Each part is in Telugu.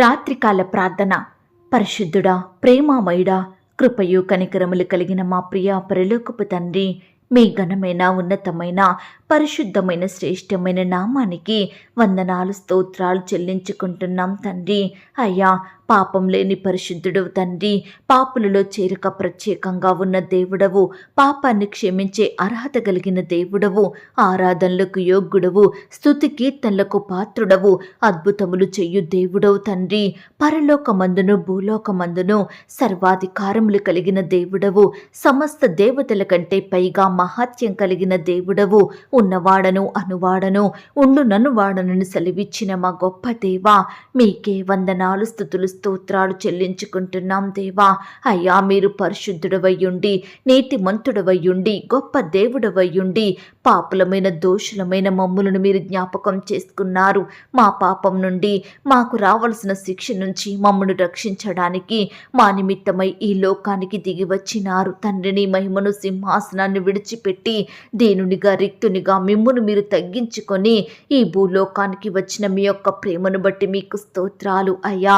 రాత్రికాల ప్రార్థన. పరిశుద్ధుడా ప్రేమామయుడా కృపయు కనికరములు కలిగిన మా ప్రియ పరలోకపు తండ్రి మీ ఘనమైన ఉన్నతమైన పరిశుద్ధమైన శ్రేష్టమైన నామానికి వందనాలు స్తోత్రాలు చెల్లించుకుంటున్నాం తండ్రి. అయ్యా పాపం లేని పరిశుద్ధుడు తండ్రి పాపులలో చేరక ప్రత్యేకంగా ఉన్న దేవుడవు పాపాన్ని క్షమించే అర్హత కలిగిన దేవుడవు ఆరాధనలకు యోగ్యుడవు స్థుతి కీర్తనలకు పాత్రుడవు అద్భుతములు చెయ్యు దేవుడవు తండ్రి పరలోకమందును భూలోకమందును సర్వాధికారములు కలిగిన దేవుడవు సమస్త దేవతల కంటే పైగా మహాత్యం కలిగిన దేవుడవు ఉన్నవాడను అనువాడను ఉండు నన్ను వాడనని సెలవిచ్చిన మా గొప్ప దేవా మీకే వందనాలు స్థుతులు స్తోత్రాలు చెల్లించుకుంటున్నాం దేవా. అయ్యా మీరు పరిశుద్ధుడవయ్యుండి నీతిమంతుడవయ్యుండి గొప్ప దేవుడవయ్యుండి పాపులమైన దోషులమైన మమ్ములను మీరు జ్ఞాపకం చేసుకున్నారు. మా పాపం నుండి మాకు రావలసిన శిక్ష నుంచి మమ్మను రక్షించడానికి మా నిమిత్తమై ఈ లోకానికి దిగి వచ్చినారు తండ్రిని మహిమను సింహాసనాన్ని విడిచిపెట్టి దేనునిగా రిక్తునిగా మిమ్మును మీరు తగ్గించుకొని ఈ భూలోకానికి వచ్చిన మీ యొక్క ప్రేమను బట్టి మీకు స్తోత్రాలు. అయ్యా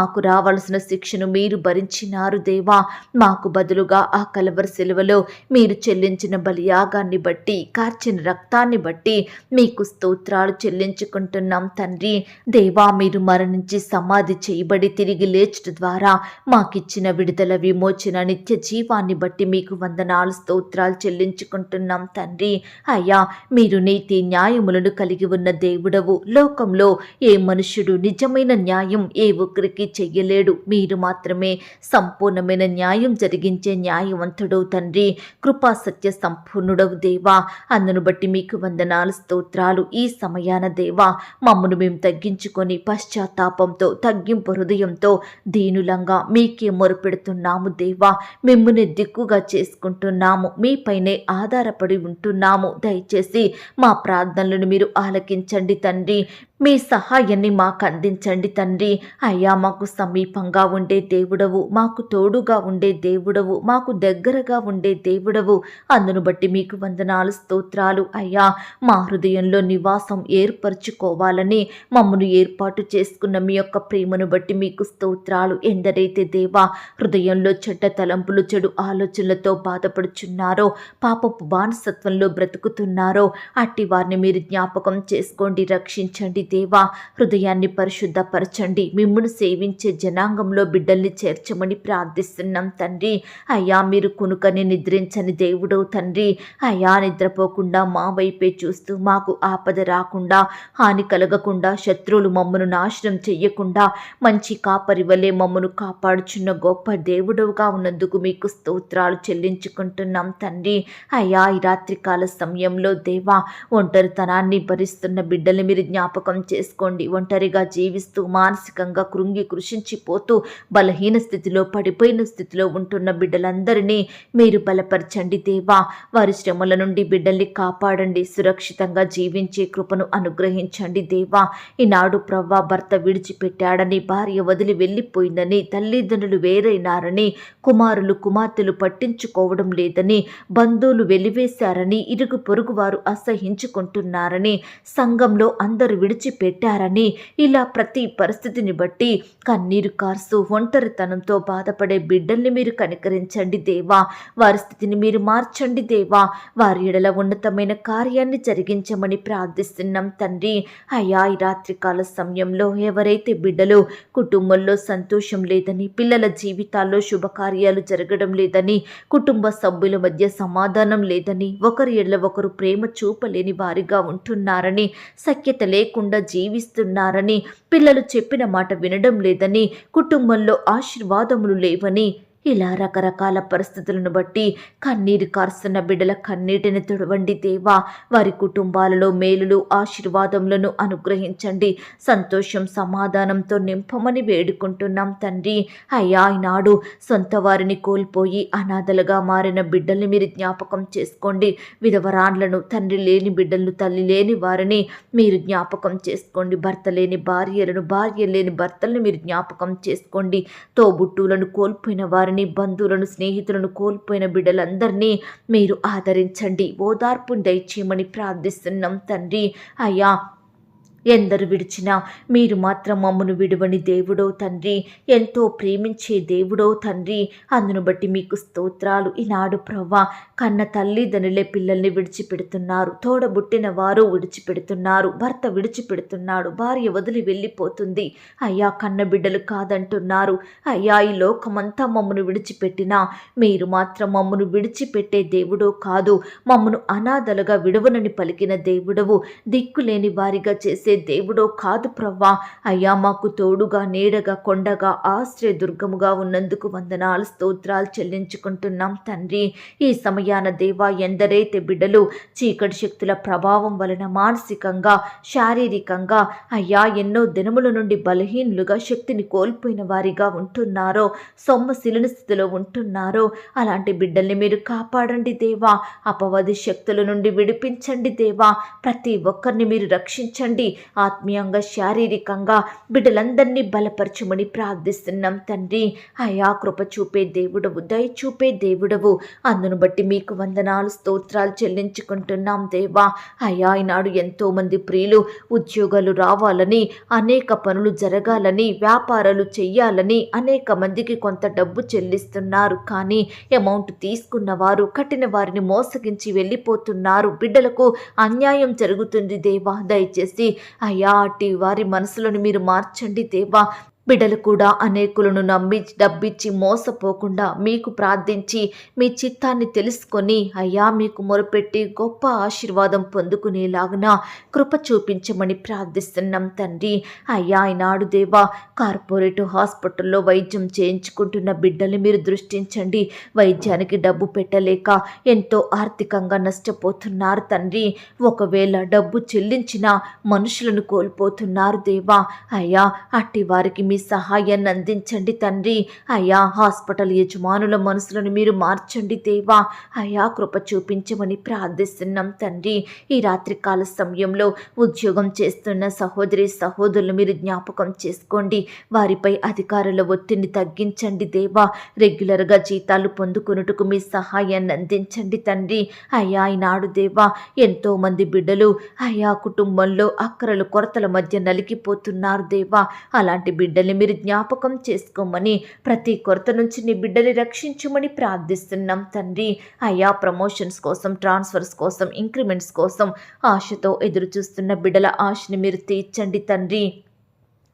మాకు రావలసిన శిక్షను మీరు భరించినారు దేవా. మాకు బదులుగా ఆ కలవర సెలవులో మీరు చెల్లించిన బలియాగాన్ని బట్టి కార్చిన రక్తాన్ని బట్టి మీకు స్తోత్రాలు చెల్లించుకుంటున్నాం తండ్రి. దేవా మీరు మరణించి సమాధి చేయబడి తిరిగి లేచుట ద్వారా మాకిచ్చిన విడుదల విమోచన నిత్య జీవాన్ని బట్టి మీకు వందనాలు స్తోత్రాలు చెల్లించుకుంటున్నాం తండ్రి. అయ్యా మీరు నీతి న్యాయములను కలిగి ఉన్న దేవుడవు. లోకంలో ఏ మనుష్యుడు నిజమైన న్యాయం ఏ ఒక్కరికి చెయ్యలేడు మీరు మాత్రమే సంపూర్ణమైన న్యాయం జరిగించే న్యాయవంతుడవు తండ్రి. కృపా సత్య సంపూర్ణుడవు దేవా. అందును బట్టి మీకు వందనాలు స్తోత్రాలు ఈ సమయాన దేవా. మమ్మను మేము తగ్గించుకొని పశ్చాత్తాపంతో తగ్గింపు హృదయంతో దీనులంగా మీకే మొరుపెడుతున్నాము దేవా. మిమ్మల్ని దిక్కుగా చేసుకుంటున్నాము. మీపైనే ఆధారపడి ఉంటున్నాము. దయచేసి మా ప్రార్థనలను మీరు ఆలకించండి తండ్రి. మీ సహాయాన్ని మాకు అందించండి తండ్రి. అయ్యా మాకు సమీపంగా ఉండే దేవుడవు మాకు తోడుగా ఉండే దేవుడవు మాకు దగ్గరగా ఉండే దేవుడవు. అందును బట్టి మీకు వందనాలు స్తోత్రాలు. అయ్యా మా హృదయంలో నివాసం ఏర్పరచుకోవాలని మమ్మను ఏర్పాటు చేసుకున్న మీ యొక్క ప్రేమను బట్టి మీకు స్తోత్రాలు ఎందరైతే దేవా హృదయంలో చెడ్డ తలంపులు చెడు ఆలోచనలతో బాధపడుచున్నారో పాపపు బానిసత్వంలో బ్రతుకుతున్నారో అట్టి వారిని మీరు జ్ఞాపకం చేసుకోండి రక్షించండి దేవా హృదయాన్ని పరిశుద్ధపరచండి. మిమ్మును సేవించే జనాంగంలో బిడ్డల్ని చేర్చమని ప్రార్థిస్తున్నాం తండ్రి. అయ్యా మీరు కునుకని నిద్రించని దేవుడవు తండ్రి. అయ్యా నిద్రపోకుండా మా వైపే చూస్తూ మాకు ఆపద రాకుండా హాని కలగకుండా శత్రువులు మమ్మను నాశనం చెయ్యకుండా మంచి కాపరి వలె మమ్మను కాపాడుచున్న గొప్ప దేవుడవుగా ఉన్నందుకు మీకు స్తోత్రాలు చెల్లించుకుంటున్నాం తండ్రి. అయ్యా ఈ రాత్రికాల సమయంలో దేవా ఒంటరితనాన్ని భరిస్తున్న బిడ్డలు మీరు జ్ఞాపకం చేసుకోండి. ఒంటరిగా జీవిస్తూ మానసికంగా కృంగి కృషించిపోతూ బలహీన స్థితిలో పడిపోయిన స్థితిలో ఉంటున్న బిడ్డలందరినీ మీరు బలపరచండి దేవా. వారి శ్రమల నుండి బిడ్డల్ని కాపాడండి. సురక్షితంగా జీవించే కృపను అనుగ్రహించండి దేవా. ఈనాడు ప్రవ్వా భర్త విడిచిపెట్టాడని భార్య వదిలి వెళ్ళిపోయిందని తల్లిదండ్రులు వేరైనారని కుమారులు కుమార్తెలు పట్టించుకోవడం లేదని బంధువులు వెలివేశారని ఇరుగు పొరుగు వారు అసహించుకుంటున్నారని సంఘంలో అందరూ విడిచిపెట్టారని ఇలా ప్రతి పరిస్థితిని బట్టి కన్నీరు కార్సు ఒంటరితనంతో బాధపడే బిడ్డల్ని మీరు కనికరించండి దేవా. వారి స్థితిని మీరు మార్చండి దేవా. వారి ఎడల ఉన్నతమైన కార్యాన్ని జరిగించమని ప్రార్థిస్తున్నాం తండ్రి. అయా ఈ రాత్రికాల సమయంలో ఎవరైతే బిడ్డలు కుటుంబంలో సంతోషం లేదని పిల్లల జీవితాల్లో శుభకార్యాలు జరగడం లేదని కుటుంబ సభ్యుల మధ్య సమాధానం లేదని ఒకరి ఎడల ఒకరు ప్రేమ చూపలేని వారిగా ఉంటున్నారని సఖ్యత లేకుండా జీవిస్తున్నారని పిల్లలు చెప్పిన మాట వినడం లేదని కుటుంబంలో ఆశీర్వాదములు లేవని ఇలా రకరకాల పరిస్థితులను బట్టి కన్నీరు కారుస్తున్న బిడ్డల కన్నీటిని తుడవండి దేవా. వారి కుటుంబాలలో మేలులు ఆశీర్వాదములను అనుగ్రహించండి. సంతోషం సమాధానంతో నింపమని వేడుకుంటున్నాం తండ్రి. అయ్యా ఈనాడు సొంత వారిని కోల్పోయి అనాథలుగా మారిన బిడ్డల్ని మీరు జ్ఞాపకం చేసుకోండి. విధవరాండ్లను తండ్రి లేని బిడ్డలను తల్లి లేని వారిని మీరు జ్ఞాపకం చేసుకోండి. భర్త లేని భార్యలను భార్య లేని భర్తలను మీరు జ్ఞాపకం చేసుకోండి. తోబుట్టువులను కోల్పోయిన వారిని బంధువులను స్నేహితులను కోల్పోయిన బిడ్డలందరినీ మీరు ఆదరించండి. ఓదార్పును దయచేయమని ప్రార్థిస్తున్నాం తండ్రి. అయ్యా ఎందరు విడిచినా మీరు మాత్రం మమ్మను విడువని దేవుడో తండ్రి ఎంతో ప్రేమించే దేవుడో తండ్రి. అందును బట్టి మీకు స్తోత్రాలు. ఈనాడు ప్రవ్వా కన్న తల్లిదండ్రులే పిల్లల్ని విడిచిపెడుతున్నారు. తోడబుట్టిన వారు విడిచిపెడుతున్నారు. భర్త విడిచిపెడుతున్నాడు. భార్య వదిలి వెళ్ళిపోతుంది. అయ్యా కన్న బిడ్డలు కాదంటున్నారు. అయ్యా ఈ లోకమంతా మమ్మను విడిచిపెట్టినా మీరు మాత్రం మమ్మను విడిచిపెట్టే దేవుడో కాదు. మమ్మను అనాథలుగా విడవనని పలికిన దేవుడవు దిక్కులేని వారిగా చేసే దేవుడో కాదు ప్రవ్వా. అయ్యా మాకు తోడుగా నీడగా కొండగా ఆశ్రయ దుర్గముగా ఉన్నందుకు వందనాలు స్తోత్రాలు చెల్లించుకుంటున్నాం తండ్రి. ఈ సమయాన దేవా ఎందరైతే బిడ్డలు చీకటి శక్తుల ప్రభావం వలన మానసికంగా శారీరకంగా అయ్యా ఎన్నో దినముల నుండి బలహీనులుగా శక్తిని కోల్పోయిన వారిగా ఉంటున్నారో సొమ్మశిలుని స్థితిలో ఉంటున్నారో అలాంటి బిడ్డల్ని మీరు కాపాడండి దేవా. అపవాది శక్తుల నుండి విడిపించండి దేవా. ప్రతి ఒక్కరిని మీరు రక్షించండి. ఆత్మీయంగా శారీరకంగా బిడ్డలందరినీ బలపరచమని ప్రార్థిస్తున్నాం తండ్రి. అయా కృప చూపే దేవుడవు దయ చూపే దేవుడవు. అందును బట్టి మీకు వందనాలు స్తోత్రాలు చెల్లించుకుంటున్నాం దేవా. అయా ఈనాడు ఎంతో మంది ప్రియులు ఉద్యోగాలు రావాలని అనేక పనులు జరగాలని వ్యాపారాలు చెయ్యాలని అనేక మందికి కొంత డబ్బు చెల్లిస్తున్నారు. కానీ అమౌంట్ తీసుకున్న వారు కట్టిన వారిని మోసగించి వెళ్ళిపోతున్నారు. బిడ్డలకు అన్యాయం జరుగుతుంది దేవా. దయచేసి అయ్యా అట్టి వారి మనసులను మీరు మార్చండి దేవా. బిడ్డలు కూడా అనేకులను నమ్మి డబ్బిచ్చి మోసపోకుండా మీకు ప్రార్థించి మీ చిత్తాన్ని తెలుసుకొని అయ్యా మీకు మొరపెట్టి గొప్ప ఆశీర్వాదం పొందుకునేలాగున కృప చూపించమని ప్రార్థిస్తున్నాం తండ్రి. అయ్యా ఈనాడు దేవా కార్పొరేట్ హాస్పిటల్లో వైద్యం చేయించుకుంటున్న బిడ్డల్ని మీరు దృష్టించండి. వైద్యానికి డబ్బు పెట్టలేక ఎంతో ఆర్థికంగా నష్టపోతున్నారు తండ్రి. ఒకవేళ డబ్బు చెల్లించిన మనుషులను కోల్పోతున్నారు దేవా. అయ్యా అట్టి వారికి మీ సహాయాన్ని అందించండి తండ్రి. అయా హాస్పిటల్ యజమానుల మనసులను మీరు మార్చండి దేవా. అయా కృప చూపించమని ప్రార్థిస్తున్నాం తండ్రి. ఈ రాత్రికాల సమయంలో ఉద్యోగం చేస్తున్న సహోదరి సహోదరులు మీరు జ్ఞాపకం చేసుకోండి. వారిపై అధికారుల ఒత్తిడిని తగ్గించండి దేవా. రెగ్యులర్గా జీతాలు పొందుకున్నట్టుకు మీ సహాయాన్ని అందించండి తండ్రి. అయ్యా ఈనాడు దేవా ఎంతో మంది బిడ్డలు అయ్యా కుటుంబంలో అక్కరలు కొరతల మధ్య నలిగిపోతున్నారు దేవా. అలాంటి బిడ్డలు బిడ్డల్ని మీరు జ్ఞాపకం చేసుకోమని ప్రతి కొరత నుంచి నీ బిడ్డని రక్షించమని ప్రార్థిస్తున్నాం తండ్రి. అయ్యా ప్రమోషన్స్ కోసం ట్రాన్స్ఫర్స్ కోసం ఇంక్రిమెంట్స్ కోసం ఆశతో ఎదురు చూస్తున్న బిడ్డల ఆశని మీరు తీర్చండి తండ్రి.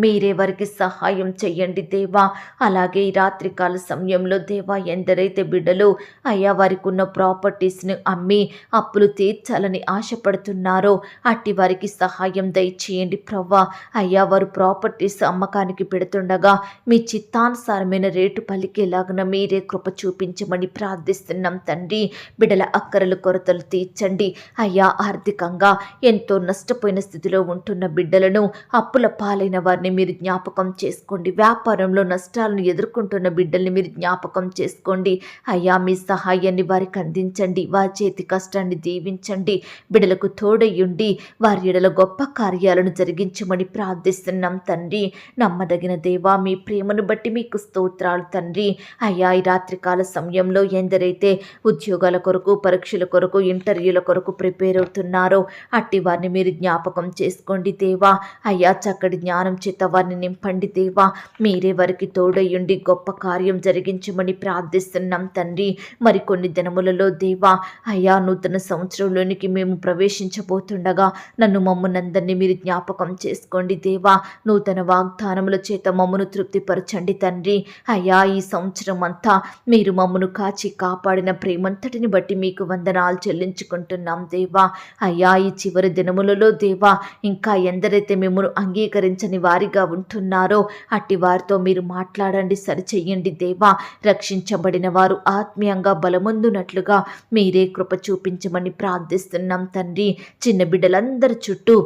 మీరే వారికి సహాయం చెయ్యండి దేవా. అలాగే ఈ రాత్రికాల సమయంలో దేవా ఎందరైతే బిడ్డలు అయ్యా వారికి ఉన్న ప్రాపర్టీస్ని అమ్మి అప్పులు తీర్చాలని ఆశపడుతున్నారో అట్టి వారికి సహాయం దయచేయండి ప్రవ్వా. అయ్యా వారు ప్రాపర్టీస్ అమ్మకానికి పెడుతుండగా మీ చిత్తానుసారమైన రేటు పలికేలాగున మీరే కృప చూపించమని ప్రార్థిస్తున్నాం తండ్రి. బిడ్డల అక్కరలు కొరతలు తీర్చండి. అయ్యా ఆర్థికంగా ఎంతో నష్టపోయిన స్థితిలో ఉంటున్న బిడ్డలను అప్పుల పాలైన వారిని మీరు జ్ఞాపకం చేసుకోండి. వ్యాపారంలో నష్టాలను ఎదుర్కొంటున్న బిడ్డల్ని మీరు జ్ఞాపకం చేసుకోండి. అయ్యా మీ సహాయాన్ని వారికి అందించండి. వారి చేతి కష్టాన్ని దీవించండి. బిడ్డలకు తోడయ్యుండి వారి ఎడల గొప్ప కార్యాలను జరిగించమని ప్రార్థిస్తున్నాం తండ్రి. నమ్మదగిన దేవా మీ ప్రేమను బట్టి మీకు స్తోత్రాలు తండ్రి. అయ్యా ఈ రాత్రికాల సమయంలో ఎందరైతే ఉద్యోగాల కొరకు పరీక్షల కొరకు ఇంటర్వ్యూల కొరకు ప్రిపేర్ అవుతున్నారో అట్టి వారిని మీరు జ్ఞాపకం చేసుకోండి దేవా. అయ్యా చక్కటి జ్ఞానం చేత వారిని నింపండి దేవా. మీరే వారికి తోడయ్యుండి గొప్ప కార్యం జరిగించమని ప్రార్థిస్తున్నాం తండ్రి. మరికొన్ని దినములలో దేవా అయ్యా నూతన సంవత్సరంలోనికి మేము ప్రవేశించబోతుండగా నన్ను మమ్మల్ని మీరు జ్ఞాపకం చేసుకోండి దేవా. నూతన వాగ్దానముల చేత మమ్మను తృప్తిపరచండి తండ్రి. అయ్యా ఈ సంవత్సరం అంతా మీరు మమ్మను కాచి కాపాడిన ప్రేమంతటిని బట్టి మీకు వందనాలు చెల్లించుకుంటున్నాం దేవా. అయ్యా ఈ చివరి దినములలో దేవా ఇంకా ఎందరైతే మిమ్మల్ని అంగీకరించని వారిగా ఉంటున్నారో అట్టి వారితో మీరు మాట్లాడండి సరిచెయ్యండి దేవా. రక్షించబడిన వారు ఆత్మీయంగా బలమొందునట్లుగా మీరే కృప చూపించమని ప్రార్థిస్తున్నాం తండ్రి. చిన్న బిడ్డలందరి చుట్టూ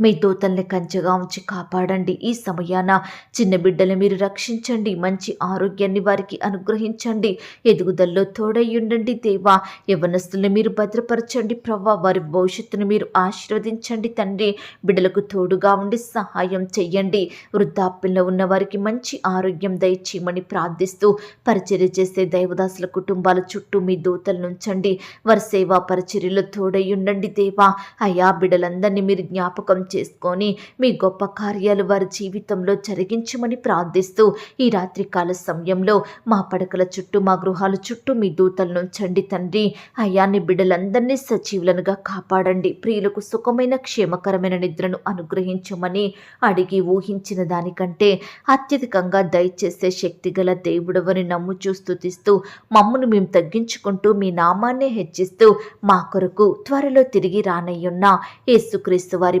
మీ దూతల్ని కంచెగా ఉంచి కాపాడండి. ఈ సమయాన చిన్న బిడ్డలు మీరు రక్షించండి. మంచి ఆరోగ్యాన్ని వారికి అనుగ్రహించండి. ఎదుగుదలలో తోడయ్యుండండి దేవా. యవనస్తుల్ని మీరు భద్రపరచండి ప్రవ్వా. వారి భవిష్యత్తును మీరు ఆశీర్వదించండి తండ్రి. బిడ్డలకు తోడుగా ఉండి సహాయం చెయ్యండి. వృద్ధాప్యంలో ఉన్న వారికి మంచి ఆరోగ్యం దయచేయమని ప్రార్థిస్తూ పరిచర్య చేసే దైవదాసుల కుటుంబాల చుట్టూ మీ దూతలు నుంచండి వారి సేవా పరిచర్యలో తోడయ్యుండండి దేవా. అయా బిడ్డలందరినీ మీరు జ్ఞాపకం చేసుకొని మీ గొప్ప కార్యాలు వారి జీవితంలో జరిగించమని ప్రార్థిస్తూ ఈ రాత్రికాల సమయంలో మా పడకల చుట్టూ మా గృహాల చుట్టూ మీ దూతలను చండి తండ్రి. అయాన్ని బిడ్డలందరినీ సజీవులనుగా కాపాడండి. ప్రియులకు సుఖమైన క్షేమకరమైన నిద్రను అనుగ్రహించమని అడిగి ఊహించిన దానికంటే అత్యధికంగా దయచేసే శక్తిగల దేవుడవని నమ్ము చూస్తుతిస్తూ మమ్మను మేము తగ్గించుకుంటూ మీ నామాన్నే హెచ్చిస్తూ మా కొరకు త్వరలో తిరిగి రానయ్యున్న యేసుక్రీస్తు వారి